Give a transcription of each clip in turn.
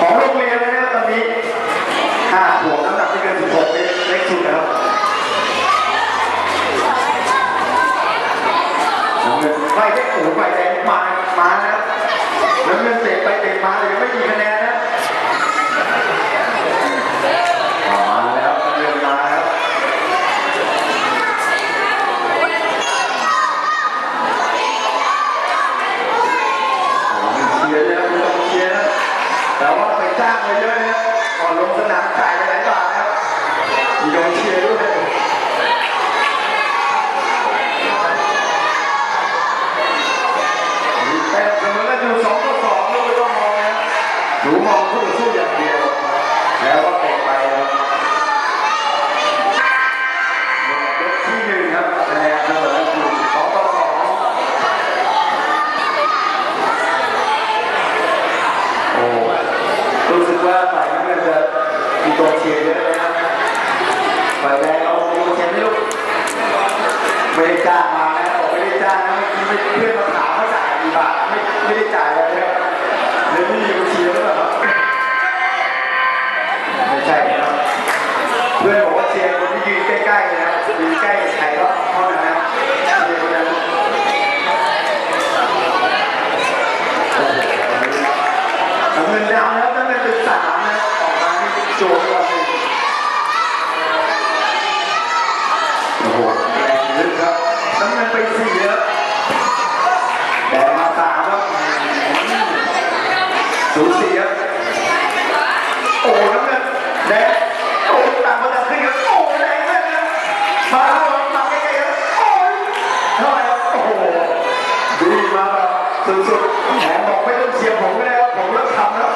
ของโรงเรียนเลยนะตอนนี้ห้าขวบน้ำหนักไม่เกินสิบหกเล็กสุดแล้วไม่ได้โอ้โไปแดงมามานะแล้วเงินเตะไปเตะมาเลยไม่มีคะแนน น้ำใจ ไม่ได้จ้างมานะบอกไม่ได้จ้างนะไม่เพื่อนมาถามเขาจ่ายกี่บาทไม่ไม่ได้จ่ายเลยนะเลยไม่มีบัญชีแล้วหรอไม่ใช่ครับเพื่อนบอกว่าเชียร์คนที่ยืนใกล้ๆนะยืนใกล้ใครก็เท่านั้นนะเงินดาวนะตั้งแต่เป็นสามนะออกมาโจทย์ก่อ สุดๆแหมบอกไม่ต้องเชียร์ผมก็ได้ครับผมเลิกทำแล้ว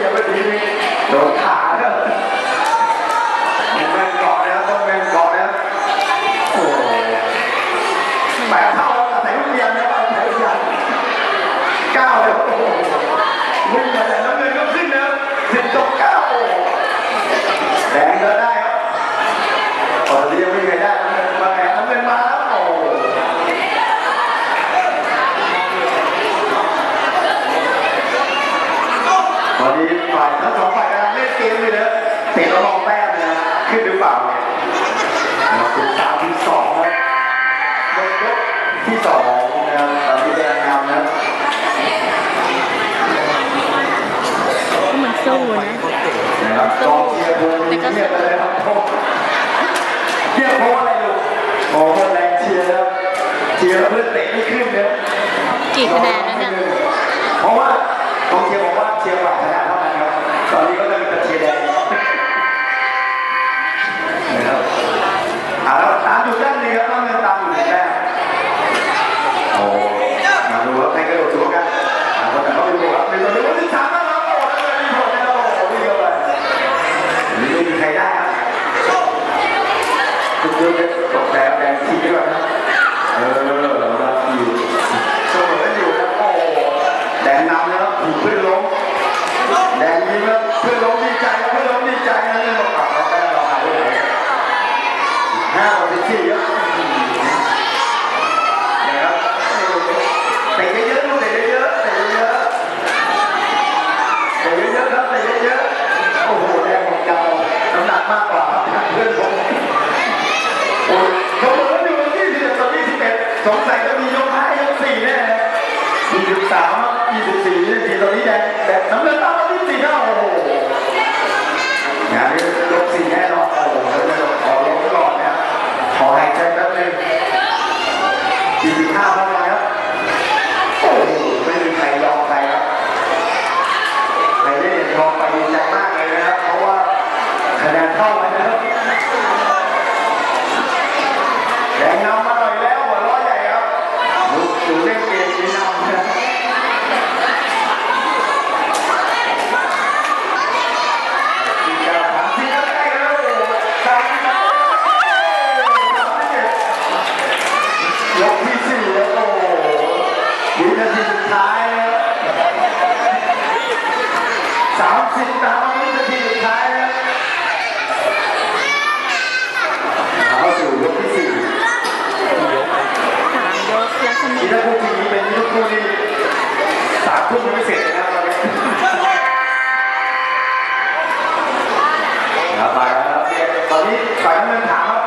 อย่าไปดีนีโดนขา ทั้งสองฝ่ายกำลังเล่นเกมเลยนะเตะแล้วลองแต้มเลยนะขึ้นหรือเปล่าเนี่ยมาถึงสามที่สองนะเบรกที่สองนะตอนนี้แดงนำนะเหมือนสู้นะนะครับกองเชียร์วงนี้เนี่ยเลยครับ ห้าต่บสี่เยอะนะครับเตะเยอะๆลูกเตะเยอะๆเตะเยอะๆเตะเยอะๆครับเตะเยอะๆโอ้โหแรงของเจ้าน้ำหนักมากกว่าเพื่อนผมโอ้ยเขาบล่าอยู่ที่สิบสองยี่สิบเอ็ดสงสัยจะมียกห้ายกสี่แน่สี่สิบสามยี่สิบสี่ยี่สิบสี่ตอนนี้แดงแดงน้ำเงิน กินข้าวายสามสิบสามวินาทีสุดท้ายแล้วเข้าสู่ยกที่สี่สามยกแล้วสนุกที่ถ้าพูดทีนี้เป็นลูกคู่นี่สามทุ่ยังไม่เสร็จนะตอนนี้ครับมาแล้วตอนนี้ฝ่ายน้ำเงินถามว่า